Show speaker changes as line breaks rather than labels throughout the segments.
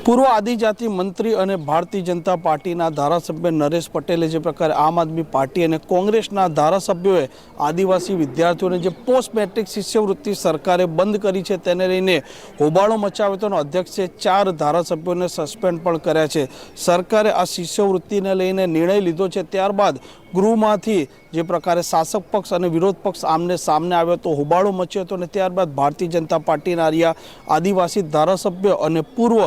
પૂર્વ આદિજાતિ મંત્રી અને ભારતીય જનતા પાર્ટીના ધારાસભ્ય નરેશ પટેલે જે પ્રકારે આમ આદમી પાર્ટી અને કોંગ્રેસના ધારાસભ્યોએ આદિવાસી વિદ્યાર્થીઓને જે પોસ્ટ મેટ્રિક શિષ્યવૃત્તિ સરકારે બંધ કરી છે તેને લઈને હોબાળો મચાવ્યો હતો અને અધ્યક્ષે ચાર ધારાસભ્યોને સસ્પેન્ડ પણ કર્યા છે. સરકારે આ શિષ્યવૃત્તિને લઈને નિર્ણય લીધો છે. ત્યારબાદ ગૃહમાંથી જે પ્રકારે શાસક પક્ષ અને વિરોધ પક્ષ આમને સામને આવ્યો તો હોબાળો મચ્યો હતો અને ત્યારબાદ ભારતીય જનતા પાર્ટીના રહ્યા આદિવાસી ધારાસભ્ય અને પૂર્વ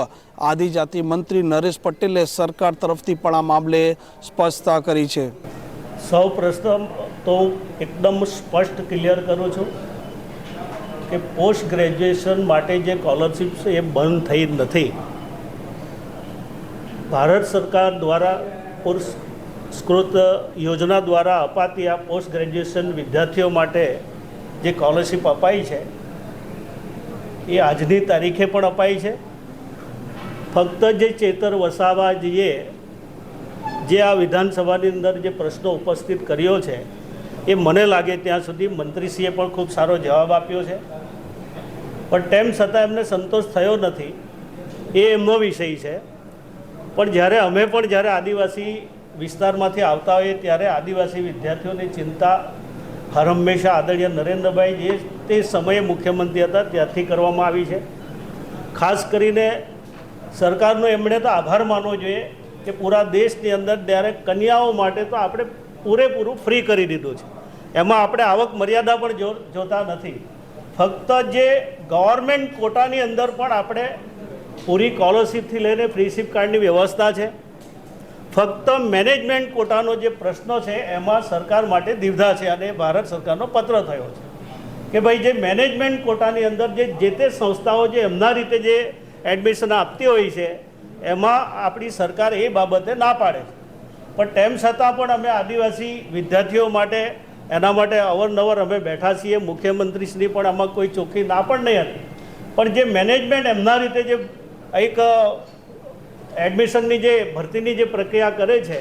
આદિજાતિ મંત્રી નરેશ પટેલે સરકાર તરફથી પણ આ મામલે સ્પષ્ટતા કરી છે.
સૌ પ્રથમ તો એકદમ સ્પષ્ટ ક્લિયર કરું છું કે પોસ્ટ ગ્રેજ્યુએશન માટે જે સ્કોલરશિપ છે એ બંધ થઈ નથી. ભારત સરકાર દ્વારા પુરસ્કૃત યોજના દ્વારા અપાતી આ પોસ્ટ ગ્રેજ્યુએશન વિદ્યાર્થીઓ માટે જે સ્કોલરશિપ અપાઈ છે, એ આજની તારીખે પણ અપાઈ છે. ફક્ત જે ચેતર વસાવાજીએ જે આ વિધાનસભાની અંદર જે પ્રશ્નો ઉપસ્થિત કર્યો છે, એ મને લાગે ત્યાં સુધી મંત્રીશ્રીએ પણ ખૂબ સારો જવાબ આપ્યો છે. પણ તેમ છતાં એમને સંતોષ થયો નથી, એ એમનો વિષય છે. પણ જ્યારે અમે પણ જ્યારે આદિવાસી વિસ્તારમાંથી આવતા હોઈએ ત્યારે આદિવાસી વિદ્યાર્થીઓની ચિંતા હર હંમેશા આદરણીય નરેન્દ્રભાઈ જે તે સમયે મુખ્યમંત્રી હતા, ત્યારથી કરવામાં આવી છે. ખાસ કરીને સરકારનો એમણે તો આભાર માનવો જોઈએ કે પૂરા દેશની અંદર ત્યારે કન્યાઓ માટે તો આપણે પૂરેપૂરું ફ્રી કરી દીધું છે. એમાં આપણે આવક મર્યાદા પણ જો, જોતા નથી. ફક્ત જે ગવર્મેન્ટ કોટાની અંદર પણ આપણે પૂરી સ્કોલરશીપથી લઈને ફ્રીશીપ કાર્ડની વ્યવસ્થા છે. ફક્ત મેનેજમેન્ટ કોટાનો જે પ્રશ્નો છે, એમાં સરકાર માટે દીવધા છે અને ભારત સરકારનો પત્ર થયો છે. કે ભાઈ જે મેનેજમેન્ટ કોટાની અંદર જે જે તે સંસ્થાઓ જે એમના રીતે જે એડમિશન આપતી હોય છે, એમાં આપણી સરકાર એ બાબતે ના પાડે છે. પણ તેમ છતાં પણ અમે આદિવાસી વિદ્યાર્થીઓ માટે, એના માટે અવરનવર અમે બેઠા છીએ. મુખ્યમંત્રીશ્રી પણ આમાં કોઈ ચોખ્ખી ના પણ નહીં હતી. પણ જે મેનેજમેન્ટ એમના રીતે જે એક એડમિશનની જે ભરતીની જે પ્રક્રિયા કરે છે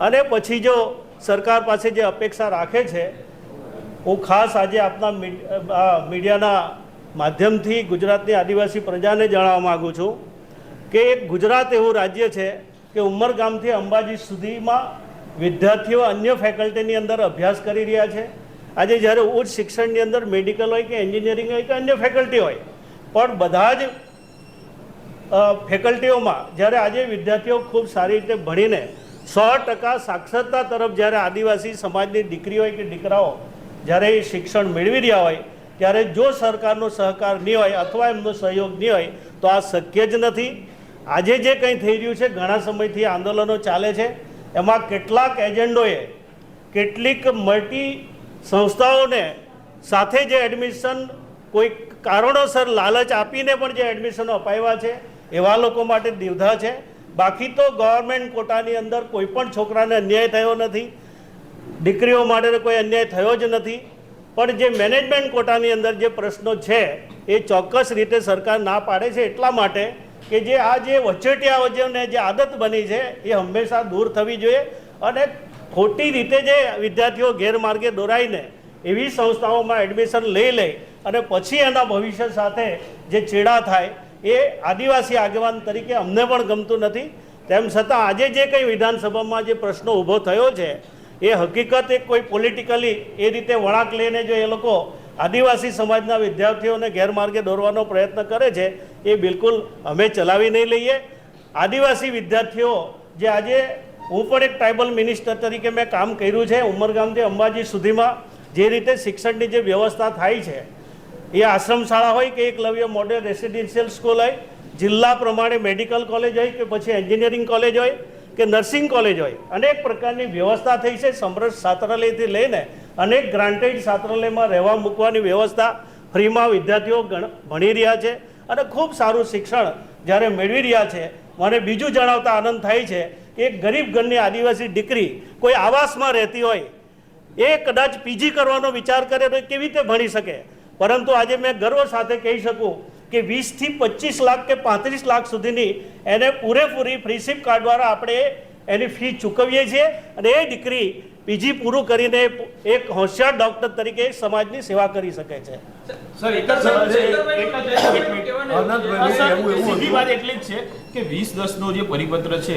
અને પછી જો સરકાર પાસે જે અપેક્ષા રાખે છે, હું ખાસ આજે આપના મીડિયાના માધ્યમથી ગુજરાતની આદિવાસી પ્રજાને જણાવવા માગું છું કે એક ગુજરાત એવું રાજ્ય છે કે ઉમરગામથી અંબાજી સુધીમાં વિદ્યાર્થીઓ અન્ય ફેકલ્ટીની અંદર અભ્યાસ કરી રહ્યા છે. આજે જ્યારે ઉચ્ચ શિક્ષણની અંદર મેડિકલ હોય કે એન્જિનિયરિંગ હોય કે અન્ય ફેકલ્ટી હોય, પણ બધા જ ફેકલ્ટીઓમાં જ્યારે આજે વિદ્યાર્થીઓ ખૂબ સારી રીતે ભણીને સો ટકા સાક્ષરતા તરફ જ્યારે આદિવાસી સમાજની દીકરી હોય કે દીકરાઓ જ્યારે એ શિક્ષણ મેળવી રહ્યા હોય, ત્યારે જો સરકારનો સહકાર નહીં હોય અથવા એમનો સહયોગ નહીં હોય, તો આ શક્ય જ નથી. આજે જે કંઈ થઈ રહ્યું છે, ઘણા સમયથી આંદોલનો ચાલે છે. એમાં કેટલાક એજન્ડોએ કેટલીક મલ્ટી સંસ્થાઓને સાથે જે એડમિશન કોઈ કારણોસર લાલચ આપીને પણ જે એડમિશનો અપાવ્યા છે એવા લોકો માટે દીવધા છે. બાકી તો ગવર્મેન્ટ કોટાની અંદર કોઈ પણ છોકરાને અન્યાય થયો નથી. દીકરીઓ માટે કોઈ અન્યાય થયો જ નથી. પણ જે મેનેજમેન્ટ કોટાની અંદર જે પ્રશ્નો છે, એ ચોક્કસ રીતે સરકાર ના પાડે છે એટલા માટે કે જે આ જે વચેટિયાઓને જે આદત બની છે, એ હંમેશા દૂર થવી જોઈએ અને ખોટી રીતે જે વિદ્યાર્થીઓ ગેરમાર્ગે દોરાઈને એવી સંસ્થાઓમાં એડમિશન લઈ લે અને પછી એના ભવિષ્ય સાથે જે ચેડા થાય એ આદિવાસી આગેવાન તરીકે અમને પણ ગમતું નથી. તેમ છતાં આજે જે કંઈ વિધાનસભામાં જે પ્રશ્નો ઊભો થયો છે, એ હકીકત એક કોઈ પોલિટિકલી એ રીતે વળાંક લઈને જો એ લોકો આદિવાસી સમાજના વિદ્યાર્થીઓને ગેરમાર્ગે દોરવાનો પ્રયત્ન કરે છે, એ બિલકુલ અમે ચલાવી નહીં લઈએ. આદિવાસી વિદ્યાર્થીઓ, જે આજે હું પણ એક ટ્રાઇબલ મિનિસ્ટર તરીકે મેં કામ કર્યું છે, ઉમરગામથી અંબાજી સુધીમાં જે રીતે શિક્ષણની જે વ્યવસ્થા થાય છે એ આશ્રમ શાળા હોય કે એકલવ્ય મોડેલ રેસિડેન્શિયલ સ્કૂલ હોય, જિલ્લા પ્રમાણે મેડિકલ કોલેજ હોય કે પછી એન્જિનિયરિંગ કોલેજ હોય કે નર્સિંગ કોલેજ હોય, અનેક પ્રકારની વ્યવસ્થા થઈ છે. સમરસ છાત્રાલયથી લઈને અનેક ગ્રાન્ટેડ છાત્રાલયમાં રહેવા મૂકવાની વ્યવસ્થા ફ્રીમાં વિદ્યાર્થીઓ ભણી રહ્યા છે અને ખૂબ સારું શિક્ષણ જ્યારે મેળવી રહ્યા છે. મને બીજું જણાવતા આનંદ થાય છે કે એક ગરીબ ઘરની આદિવાસી દીકરી કોઈ આવાસમાં રહેતી હોય, એ કદાચ પીજી કરવાનો વિચાર કરે તો કેવી રીતે ભણી શકે? પરંતુ આજે મેં ગર્વ સાથે કહી શકું કે વીસથી પચીસ લાખ કે પાંત્રીસ લાખ સુધીની એને પૂરેપૂરી ફ્રીશીપ કાર્ડ દ્વારા આપણે એની ફી ચૂકવીએ છીએ અને એ દીકરી પીજી પૂરું કરીને એક હોશિયાર ડૉક્ટર તરીકે સમાજની સેવા કરી શકે છે.
સર એક સીધી વાત એટલી જ છે કે વીસ દસ નો જે પરિપત્ર છે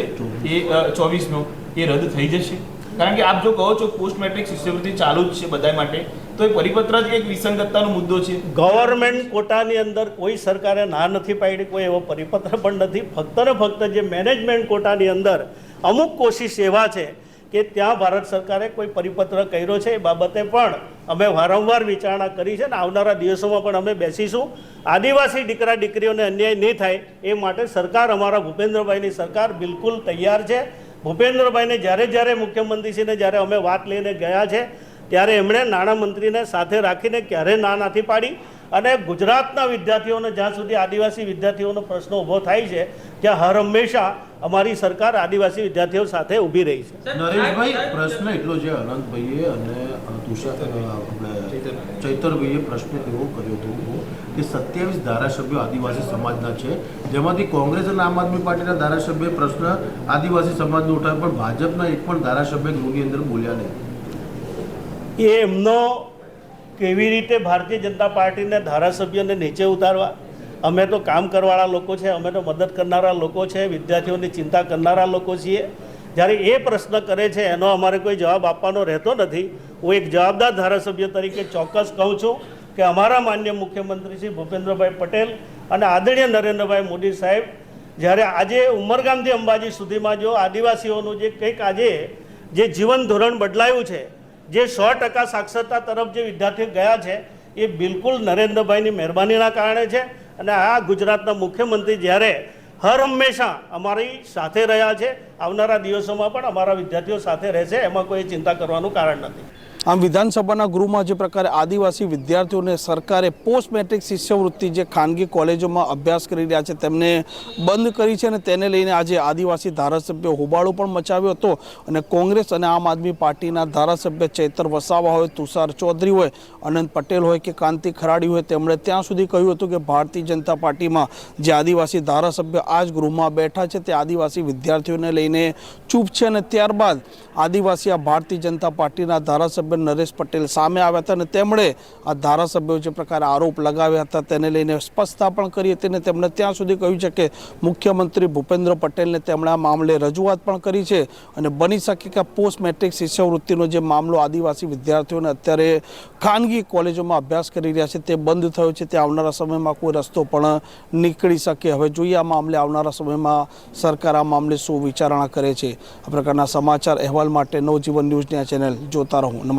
એ ચોવીસ નો એ રદ થઈ જશે. કારણ કે આપ જો કહો છો પોસ્ટ મેટ્રિક શિષ્યવૃત્તિ ચાલુ જ છે બધા માટે તો એ પરિપત્ર જ એક વિસંગતતાનો મુદ્દો છે.
ગવર્મેન્ટ કોટાની અંદર કોઈ સરકારે ના નથી પાડી, કોઈ એવો પરિપત્ર પણ નથી. ફક્ત ને ફક્ત જે મેનેજમેન્ટ કોટાની અંદર અમુક કોશિશ એવા છે કે ત્યાં ભારત સરકારે કોઈ પરિપત્ર કર્યો છે એ બાબતે પણ અમે વારંવાર વિચારણા કરી છે ને આવનારા દિવસોમાં પણ અમે બેસીશું. આદિવાસી દીકરા દીકરીઓને અન્યાય નહીં થાય એ માટે સરકાર અમારા ભૂપેન્દ્રભાઈની સરકાર બિલકુલ તૈયાર છે. ભૂપેન્દ્રભાઈને જ્યારે જ્યારે મુખ્યમંત્રીશ્રીને જ્યારે અમે વાત લઈને ગયા છે ત્યારે એમણે નાણામંત્રીને સાથે રાખીને ક્યારે ના નથી પાડી અને ગુજરાતના વિદ્યાર્થીઓને જ્યાં સુધી આદિવાસી વિદ્યાર્થીઓનો પ્રશ્ન ઊભો થાય છે ત્યાં હર હંમેશા અમારી સરકાર આદિવાસી વિદ્યાર્થીઓ સાથે ઊભી રહી છે.
નરેશભાઈ પ્રશ્ન એટલો છે અનંતભાઈએ અને તુષાર આપણે ચૈતરભાઈએ પ્રશ્ન એવો કર્યો હતો કે સત્યાવીસ ધારાસભ્યો આદિવાસી સમાજના છે. જેમાંથી કોંગ્રેસ અને આમ આદમી પાર્ટીના ધારાસભ્ય પ્રશ્ન આદિવાસી સમાજનો ઉઠાવ્યો પણ ભાજપના એક પણ ધારાસભ્ય ગૃહની અંદર બોલ્યા નહીં.
એ એમનો કેવી રીતે ભારતીય જનતા પાર્ટીને ધારાસભ્યને નીચે ઉતારવા? અમે તો કામ કરવાળા લોકો છે, અમે તો મદદ કરનારા લોકો છે, વિદ્યાર્થીઓની ચિંતા કરનારા લોકો છીએ. જ્યારે એ પ્રશ્ન કરે છે, એનો અમારે કોઈ જવાબ આપવાનો રહેતો નથી. હું એક જવાબદાર ધારાસભ્ય તરીકે ચોક્કસ કહું છું કે અમારા માન્ય મુખ્યમંત્રી શ્રી ભૂપેન્દ્રભાઈ પટેલ અને આદરણીય નરેન્દ્રભાઈ મોદી સાહેબ, જ્યારે આજે ઉમરગામથી અંબાજી સુધીમાં જો આદિવાસીઓનું જે કંઈક આજે જે જીવન ધોરણ બદલાયું છે જે સો ટકા સાક્ષરતા તરફ જે વિદ્યાર્થીઓ ગયા છે, એ બિલકુલ નરેન્દ્રભાઈની મહેરબાનીના કારણે છે. અને આ ગુજરાતના મુખ્યમંત્રી જ્યારે હર હંમેશા અમારી સાથે રહ્યા છે, આવનારા દિવસોમાં પણ અમારા વિદ્યાર્થીઓ સાથે રહેશે, એમાં કોઈ ચિંતા કરવાનું કારણ નથી.
આમ વિધાનસભાના ગૃહમાં જે પ્રકારે આદિવાસી વિદ્યાર્થીઓને સરકારે પોસ્ટ મેટ્રિક શિષ્યવૃત્તિ જે ખાનગી કોલેજોમાં અભ્યાસ કરી રહ્યા છે, તેમને બંધ કરી છે અને તેને લઈને આજે આદિવાસી ધારાસભ્યો હોબાળો પણ મચાવ્યો હતો. અને કોંગ્રેસ અને આમ આદમી પાર્ટીના ધારાસભ્ય ચૈતર વસાવા હોય, તુષાર ચૌધરી હોય, અનંત પટેલ હોય કે કાંતિ ખરાડી હોય, તેમણે ત્યાં સુધી કહ્યું હતું કે ભારતીય જનતા પાર્ટીમાં જે આદિવાસી ધારાસભ્ય આ જ ગૃહમાં બેઠા છે, તે આદિવાસી વિદ્યાર્થીઓને લઈને ચૂપ છે અને ત્યારબાદ આદિવાસી આ ભારતીય જનતા પાર્ટીના ધારાસભ્ય નરેશ પટેલ સામે આવ્યા હતા અને તેમણે આ ધારાસભ્યો જે પ્રકારે આરોપ લગાવ્યા હતા તેને લઈને સ્પષ્ટતા પણ કરી હતી અને તેમણે ત્યાં સુધી કહ્યું છે કે મુખ્યમંત્રી ભૂપેન્દ્ર પટેલને તેમણે આ મામલે રજૂઆત પણ કરી છે અને બની શકે કે પોસ્ટ મેટ્રિક શિષ્યવૃત્તિનો જે મામલો આદિવાસી વિદ્યાર્થીઓને અત્યારે ખાનગી કોલેજોમાં અભ્યાસ કરી રહ્યા છે તે બંધ થયો છે, તે આવનારા સમયમાં કોઈ રસ્તો પણ નીકળી શકે. હવે જોઈએ આ મામલે આવનારા સમયમાં સરકાર આ મામલે શું વિચારણા કરે છે. આ પ્રકારના સમાચાર અહેવાલ માટે નવજીવન ન્યૂઝની આ ચેનલ જોતા રહો. નમસ્કાર.